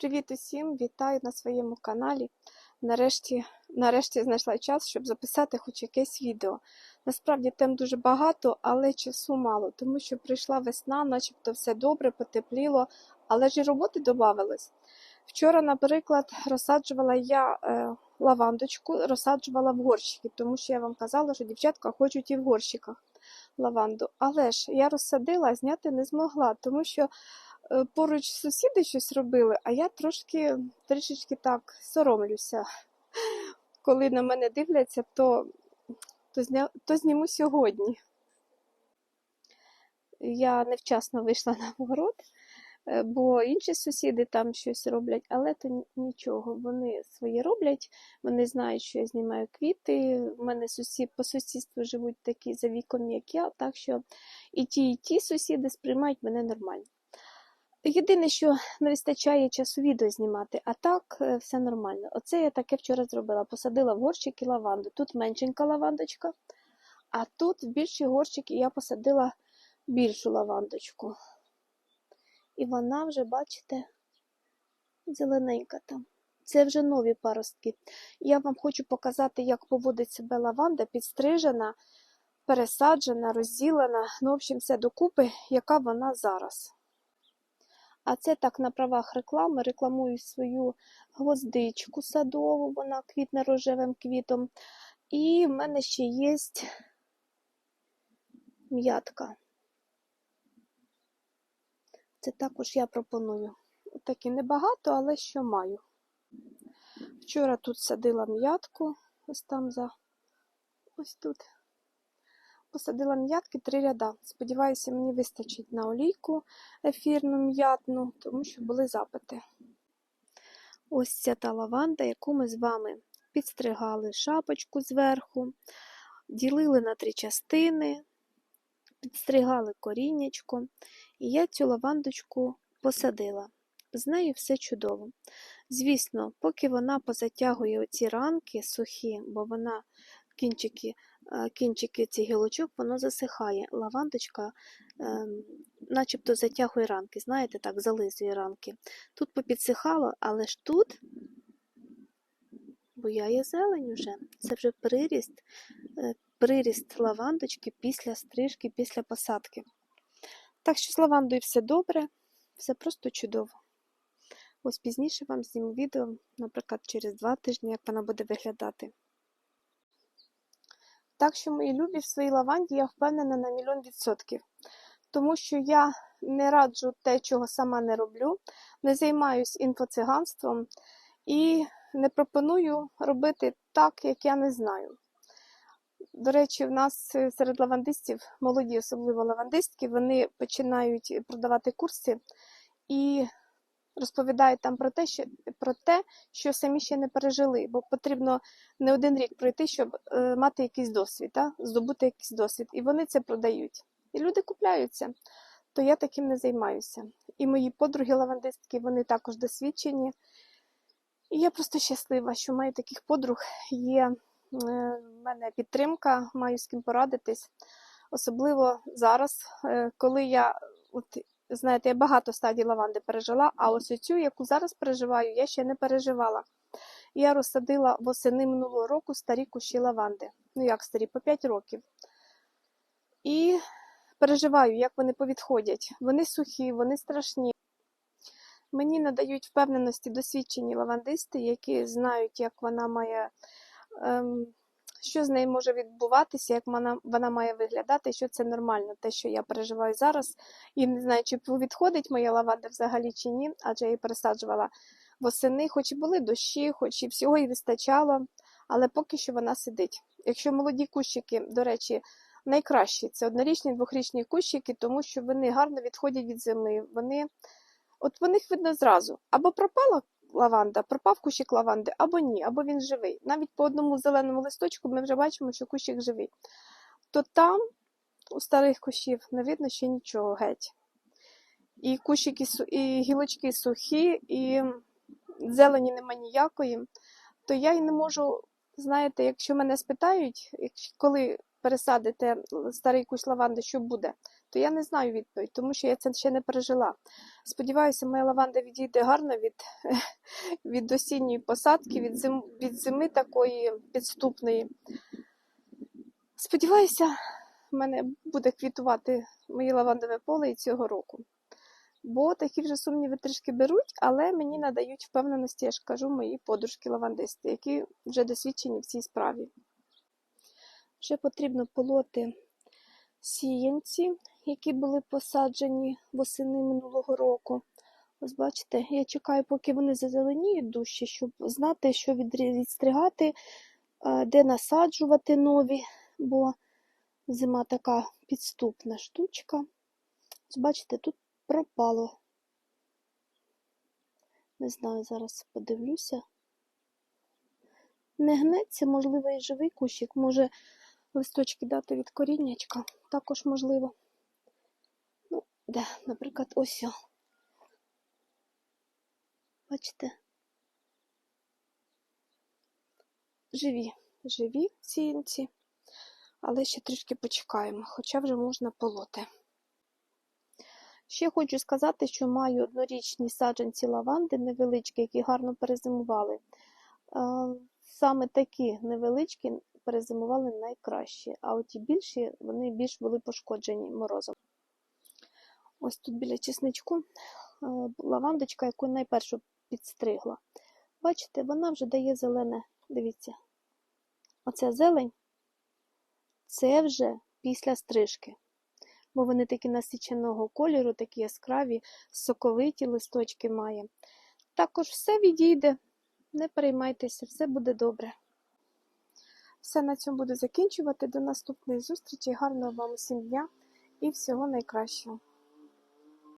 Привіт усім! Вітаю на своєму каналі. Нарешті, нарешті знайшла час, щоб записати хоч якесь відео. Насправді тем дуже багато, але часу мало, тому що прийшла весна, начебто все добре, потепліло, але ж і роботи додавалось. Вчора, наприклад, розсаджувала я е, лавандочку, розсаджувала в горщики, тому що я вам казала, що дівчатка хочуть і в горщиках лаванду. Але ж я розсадила, зняти не змогла, тому що поруч сусіди щось робили, а я трошки трішечки так соромлюся. Коли на мене дивляться, то, то, зня, то зніму сьогодні. Я невчасно вийшла на город, е, бо інші сусіди там щось роблять, але то нічого. Вони своє роблять, вони знають, що я знімаю квіти. У мене сусід по сусідству живуть такі за віком, як я, так що і ті, і ті сусіди сприймають мене нормально. Єдине, що не вистачає часу відео знімати, а так е, все нормально. Оце я таке вчора зробила. Посадила в горщики лаванду. Тут меншенька лавандочка, а тут в більші горщики я посадила більшу лавандочку. І вона вже, бачите, зелененька там. Це вже нові паростки. Я вам хочу показати, як поводить себе лаванда, підстрижена, пересаджена, розділена. Ну, в общем, все докупи, яка вона зараз. А це так на правах реклами рекламую свою гвоздичку садову, вона квітне рожевим квітом. І в мене ще є м'ятка. Це також я пропоную. Такі небагато, але що маю. Вчора тут садила м'ятку, ось там за ось тут. Посадила м'ятки три ряда. Сподіваюся, мені вистачить на олійку ефірну м'ятну, тому що були запити. Ось ця та лаванда, яку ми з вами підстригали шапочку зверху, ділили на три частини, підстригали коріннячко. І я цю лавандочку посадила. З нею все чудово. Звісно, поки вона позатягує оці ранки сухі, бо вона кінчики, е, кінчики цих гілочок, воно засихає. Лавандочка ем, начебто затягує ранки, знаєте, так, зализує ранки. Тут попідсихало, але ж тут буяє зелень уже. Це вже приріст, е, приріст лавандочки після стрижки, після посадки. Так що з лавандою все добре, все просто чудово. Ось пізніше вам зніму відео, наприклад, через два тижні, як вона буде виглядати. Так що, мої любі, в своїй лаванді я впевнена на мільйон відсотків. Тому що я не раджу те, чого сама не роблю, не займаюсь інфоциганством і не пропоную робити так, як я не знаю. До речі, в нас е, серед лавандистів, молоді, особливо лавандистки, вони починають продавати курси і розповідають там про те, що, про те, що самі ще не пережили, бо потрібно не один рік пройти, щоб е, мати якийсь досвід, а? здобути якийсь досвід. І вони це продають. І люди купляються. То я таким не займаюся. І мої подруги лавандистки, вони також досвідчені. І я просто щаслива, що маю таких подруг. Є е, в мене підтримка, маю з ким порадитись. Особливо зараз, е, коли я, от, знаєте, я багато стадій лаванди пережила, а ось оцю, яку зараз переживаю, я ще не переживала. Я розсадила восени минулого року старі кущі лаванди. Ну як старі, по 5 років. І переживаю, як вони повідходять. Вони сухі, вони страшні. Мені надають впевненості досвідчені лавандисти, які знають, як вона має, ем, що з нею може відбуватися, як вона, вона має виглядати, що це нормально, те, що я переживаю зараз. І не знаю, чи відходить моя лаванда взагалі чи ні, адже я її пересаджувала восени, хоч і були дощі, хоч і всього їй вистачало, але поки що вона сидить. Якщо молоді кущики, до речі, найкращі це однорічні, двохрічні кущики, тому що вони гарно відходять від зими. Вони От в них видно зразу. Або пропала лаванда, пропав кущик лаванди, або ні, або він живий. Навіть по одному зеленому листочку ми вже бачимо, що кущик живий. То там, у старих кущів, не видно ще нічого геть. І кущики, і гілочки сухі, і зелені нема ніякої, то я й не можу, знаєте, якщо мене спитають, коли пересадите старий кущ лаванди, що буде, то я не знаю відповідь, тому що я це ще не пережила. Сподіваюся, моя лаванда відійде гарно від, від осінньої посадки, від, зим, від зими такої підступної. Сподіваюся, в мене буде квітувати моє лавандове поле і цього року. Бо такі вже сумніви трішки беруть, але мені надають впевненості, я ж кажу, мої подружки-лавандисти, які вже досвідчені в цій справі. Вже потрібно полоти сіянці, які були посаджені восени минулого року. Ось бачите, я чекаю, поки вони зазеленіють дужче, щоб знати, що відстригати, е, де насаджувати нові, бо зима така підступна штучка. Ось бачите, тут пропало. Не знаю, зараз подивлюся. Не гнеться, можливо, і живий кущик. Може листочки дати від коріннячка. Також можливо. Де, наприклад, ось. Бачите? Живі, живі сіянці, але ще трішки почекаємо, хоча вже можна полоти. Ще хочу сказати, що маю однорічні саджанці лаванди невеличкі, які гарно перезимували. Саме такі невеличкі перезимували найкраще, а оті більші вони більш були пошкоджені морозом. Ось тут біля чесничку е, лавандочка, яку найпершу підстригла. Бачите, вона вже дає зелене. Дивіться. Оця зелень це вже після стрижки. Бо вони такі насиченого кольору, такі яскраві, соковиті листочки має. Також все відійде, не переймайтеся, все буде добре. Все на цьому буду закінчувати. До наступної зустрічі. Гарного вам усім дня і всього найкращого.